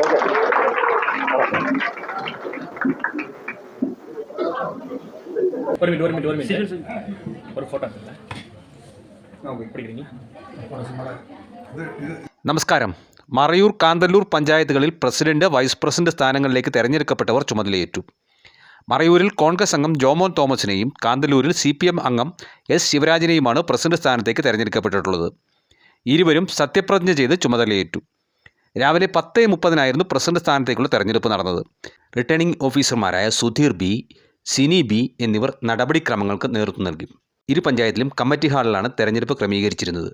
ஒரு மினிட் ஒரு மினிட் ஒரு மினிட் ஒரு ஃபோட்டோ നമസ്കാരം. മറയൂർ കാന്തല്ലൂർ പഞ്ചായത്തുകളിൽ പ്രസിഡന്റ് വൈസ് പ്രസിഡന്റ് സ്ഥാനങ്ങളിലേക്ക് തെരഞ്ഞെടുക്കപ്പെട്ടവർ ചുമതലയേറ്റു. മറയൂരിൽ കോൺഗ്രസ് അംഗം ജോമോൻ തോമസിനെയും കാന്തല്ലൂരിൽ സി പി എം അംഗം എസ് ശിവരാജിനെയുമാണ് പ്രസിഡന്റ് സ്ഥാനത്തേക്ക് തെരഞ്ഞെടുക്കപ്പെട്ടിട്ടുള്ളത്. ഇരുവരും സത്യപ്രതിജ്ഞ ചെയ്ത് ചുമതലയേറ്റു. രാവിലെ പത്ത് മുപ്പതിനായിരുന്നു പ്രസിഡന്റ് സ്ഥാനത്തേക്കുള്ള തെരഞ്ഞെടുപ്പ് നടന്നത്. റിട്ടേണിംഗ് ഓഫീസർമാരായ സുധീർ ബി സിനി ബി എന്നിവർ നടപടിക്രമങ്ങൾക്ക് നേതൃത്വം നൽകി. ഇരു പഞ്ചായത്തിലും കമ്മിറ്റി ഹാളിലാണ് തെരഞ്ഞെടുപ്പ് ക്രമീകരിച്ചിരുന്നത്.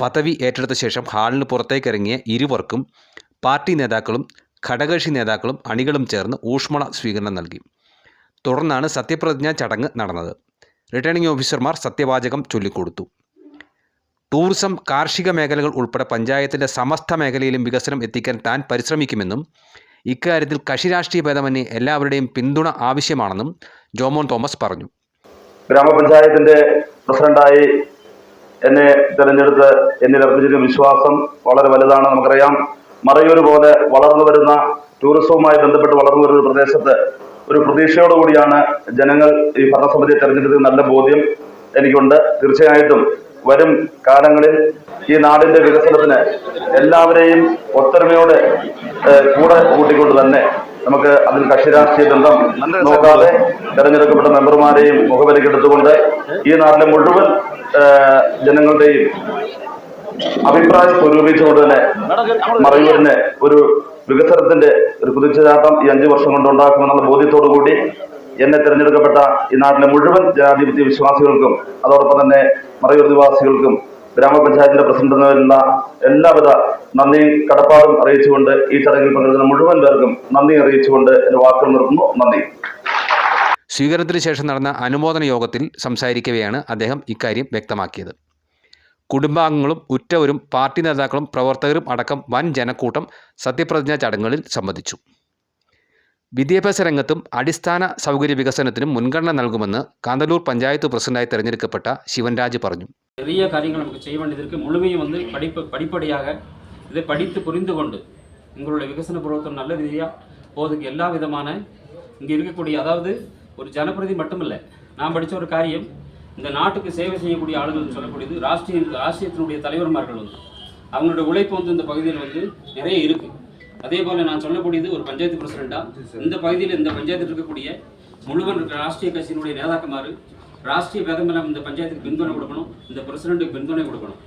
പദവി ഏറ്റെടുത്ത ശേഷം ഹാളിന് പുറത്തേക്കിറങ്ങിയ ഇരുവർക്കും പാർട്ടി നേതാക്കളും ഘടകകക്ഷി നേതാക്കളും അണികളും ചേർന്ന് ഊഷ്മള സ്വീകരണം നൽകി. തുടർന്നാണ് സത്യപ്രതിജ്ഞാ ചടങ്ങ് നടന്നത്. റിട്ടേണിംഗ് ഓഫീസർമാർ സത്യവാചകം ചൊല്ലിക്കൊടുത്തു. ടൂറിസം കാർഷിക മേഖലകൾ ഉൾപ്പെടെ പഞ്ചായത്തിന്റെ സമസ്ത മേഖലയിലും വികസനം എത്തിക്കാൻ താൻ പരിശ്രമിക്കുമെന്നും ഇക്കാര്യത്തിൽ കക്ഷി രാഷ്ട്രീയ ഭേദമന്യേ എല്ലാവരുടെയും പിന്തുണ ആവശ്യമാണെന്നും ജോമോൻ തോമസ് പറഞ്ഞു. ഗ്രാമപഞ്ചായത്തിന്റെ പ്രസിഡന്റായി എന്നെ തിരഞ്ഞെടുത്ത് എന്നിൽ അർപ്പിച്ചിരുന്ന വിശ്വാസം വളരെ വലുതാണ്. നമുക്കറിയാം മറയൂർ പോലെ വളർന്നു വരുന്ന ടൂറിസവുമായി ബന്ധപ്പെട്ട് വളർന്നു വരുന്ന പ്രദേശത്ത് ഒരു പ്രതീക്ഷയോടുകൂടിയാണ് ജനങ്ങൾ ഈ ഭരണസമിതിയെ തെരഞ്ഞെടുത്തത്. നല്ല ബോധ്യം എനിക്കുണ്ട്. തീർച്ചയായിട്ടും വരും കാലങ്ങളിൽ ഈ നാടിന്റെ വികസനത്തിന് എല്ലാവരെയും ഒത്തൊരുമയോടെ കൂടെ കൂട്ടിക്കൊണ്ട് തന്നെ നമുക്ക് അതിൽ കക്ഷി രാഷ്ട്രീയ ബന്ധം നോക്കാതെ തെരഞ്ഞെടുക്കപ്പെട്ട മെമ്പർമാരെയും മുഖവിലക്കെടുത്തുകൊണ്ട് ഈ നാട്ടിലെ മുഴുവൻ ജനങ്ങളുടെയും അഭിപ്രായം സ്വരൂപിച്ചുകൊണ്ട് തന്നെ മറയൂരിന് ഒരു വികസനത്തിന്റെ ഒരു കുതിച്ചുചാട്ടം ഈ അഞ്ചു വർഷം കൊണ്ട് ഉണ്ടാക്കുമെന്നുള്ള ബോധ്യത്തോടു കൂടി എന്നെ തിരഞ്ഞെടുക്കപ്പെട്ട ഈ നാട്ടിലെ മുഴുവൻ ജനാധിപത്യ വിശ്വാസികൾക്കും അതോടൊപ്പം തന്നെ മറയൂർ നിവാസികൾക്കും ഗ്രാമപഞ്ചായത്തിന്റെ പ്രസിഡന്റ് എന്നതിലുള്ള എല്ലാവിധ നന്ദിയും കടപ്പാടും അറിയിച്ചുകൊണ്ട് ഈ ചടങ്ങിൽ പങ്കെടുക്കുന്ന മുഴുവൻ പേർക്കും നന്ദി അറിയിച്ചുകൊണ്ട് എന്റെ വാക്കുകൾ നിർത്തുന്നു. നന്ദി. സ്വീകരണത്തിന് ശേഷം നടന്ന അനുമോദന യോഗത്തിൽ സംസാരിക്കവെയാണ് അദ്ദേഹം ഇക്കാര്യം വ്യക്തമാക്കിയത്. കുടുംബാംഗങ്ങളും ഉറ്റവരും പാർട്ടി നേതാക്കളും പ്രവർത്തകരും അടക്കം വൻ ജനക്കൂട്ടം സത്യപ്രതിജ്ഞാ ചടങ്ങുകളിൽ സംബന്ധിച്ചു. വിദ്യാഭ്യാസ രംഗത്തും അടിസ്ഥാന സൗകര്യ വികസനത്തിനും മുൻഗണന നൽകുമെന്ന് കാന്തല്ലൂർ പഞ്ചായത്ത് പ്രസിഡന്റായി തെരഞ്ഞെടുക്കപ്പെട്ട ശിവൻരാജ് പറഞ്ഞു நிறைய காரியங்கள் நமக்கு செய்ய வேண்டியது இருக்குது முழுமையும் வந்து படிப்பு படிப்படியாக இதை படித்து புரிந்து கொண்டு உங்களுடைய விகசன பிரவர்த்தனம் நல்ல ரீதியாக போதுக்கு எல்லா விதமான இங்கே இருக்கக்கூடிய அதாவது ஒரு ஜனப்பிரதி மட்டுமில்லை நான் படித்த ஒரு காரியம் இந்த நாட்டுக்கு சேவை செய்யக்கூடிய ஆளுகள் சொல்லக்கூடியது ராஷ்டிரிய ராஷ்டிரியத்தினுடைய தலைவர்மார்கள் வந்து அவங்களுடைய உழைப்பு வந்து இந்த பகுதியில் வந்து நிறைய இருக்குது அதே போல் நான் சொல்லக்கூடியது ஒரு பஞ்சாயத்து பிரசிடெண்ட்டாக இந்த பகுதியில் இந்த பஞ்சாயத்தில் இருக்கக்கூடிய முழுவன் இருக்கிற ராஷ்ட்ரிய கட்சியினுடைய நேதாக்குமாறு ராஷ்டிரிய பேதம் இந்த பஞ்சாயத்துக்கு பின்துணை கொடுக்கணும் இந்த பிரசிடெண்ட்டுக்கு பின்துணை கொடுக்கணும்.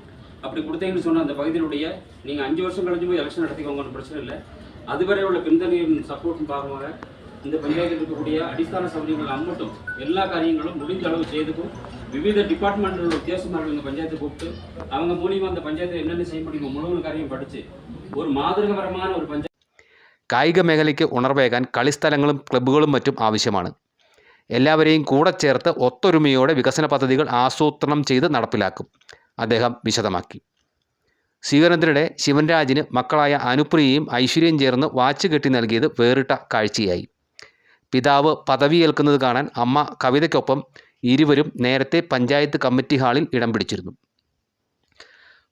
அப்படி கொடுத்தீங்கன்னு சொன்னால் அந்த பகுதியிலுடைய நீங்கள் அஞ்சு வருஷம் கழிஞ்சு போய் எலெக்ஷன் நடத்திக்கோங்க ஒன்றும் பிரச்சனை இல்லை. அதுவரை உள்ள பின்தணையின் சப்போர்ட்டும் பாருவாங்க இந்த பஞ்சாயத்தில் இருக்கக்கூடிய அடிஸ்தான சௌகரியங்கள் அம்மட்டும் எல்லா காரியங்களும் முடிந்த அளவு செய்துக்கும் விவித டிபார்ட்மெண்ட்டில் வித்தியாசமாக இந்த பஞ்சாயத்தை கூப்பிட்டு அவங்க மூலியமாக அந்த பஞ்சாயத்தில் என்னென்ன செய்ய முடியுமோ முழுவதும் காரியம் படித்து ஒரு മാതൃകപരമായ ഒരു പഞ്ചായത്ത് കായിക മേഖലയ്ക്ക് ഉണർവേകാൻ കളിസ്ഥലങ്ങളും ക്ലബ്ബുകളും മറ്റും ആവശ്യമാണ് എല്ലാവരെയും കൂടെ ചേർത്ത് ഒത്തൊരുമയോടെ വികസന പദ്ധതികൾ ആസൂത്രണം ചെയ്ത് നടപ്പിലാക്കും അദ്ദേഹം വിശദമാക്കി സ്വീകരണത്തിനിടെ ശിവൻരാജിന് മക്കളായ അനുപ്രിയയും ഐശ്വര്യയും ചേർന്ന് വാച്ച് കെട്ടി നൽകിയത് വേറിട്ട കാഴ്ചയായി പിതാവ് പദവിയേൽക്കുന്നത് കാണാൻ അമ്മ കവിതയ്ക്കൊപ്പം ഇരുവരും നേരത്തെ പഞ്ചായത്ത് കമ്മിറ്റി ഹാളിൽ ഇടം പിടിച്ചിരുന്നു.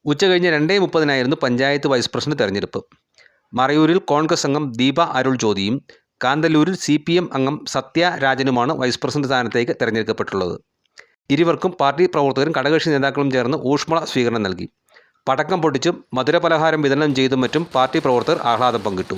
ഉച്ചകഴിഞ്ഞ് രണ്ടേ മുപ്പതിനായിരുന്നു പഞ്ചായത്ത് വൈസ് പ്രസിഡന്റ് തെരഞ്ഞെടുപ്പ്. മറയൂരിൽ കോൺഗ്രസ് അംഗം ദീപ അരുൾ ജ്യോതിയും കാന്തല്ലൂരിൽ സി പി എം അംഗം സത്യ രാജനുമാണ് വൈസ് പ്രസിഡന്റ് സ്ഥാനത്തേക്ക് തെരഞ്ഞെടുക്കപ്പെട്ടുള്ളത്. ഇരുവർക്കും പാർട്ടി പ്രവർത്തകരും ഘടകകക്ഷി നേതാക്കളും ചേർന്ന് ഊഷ്മള സ്വീകരണം നൽകി. പടക്കം പൊട്ടിച്ചും മധുരപലഹാരം വിതരണം ചെയ്തും മറ്റും പാർട്ടി പ്രവർത്തകർ ആഹ്ലാദം പങ്കിട്ടു.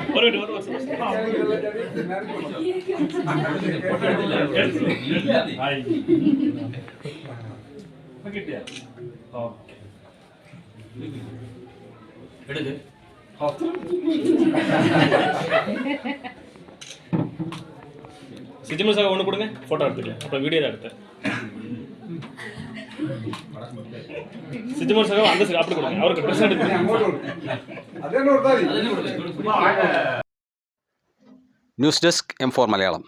எடுக்கு சிஜிமல் சார் ஒன்று கொடுங்க ஃபோட்டோ எடுத்துக்கலாம். அப்புறம் வீடியோ தான் எடுத்தேன். ಸಿದ್ಧಮೂರ್ ಸರ್ ಅಂದ್ರೆ ಸರ್ ಅಪ್ಪ ಕೊಡಿ ಅವ್ರ ಡ್ರೆಸ್ ಅದೇ ನೋಡ್ತಾ news desk M four Malayalam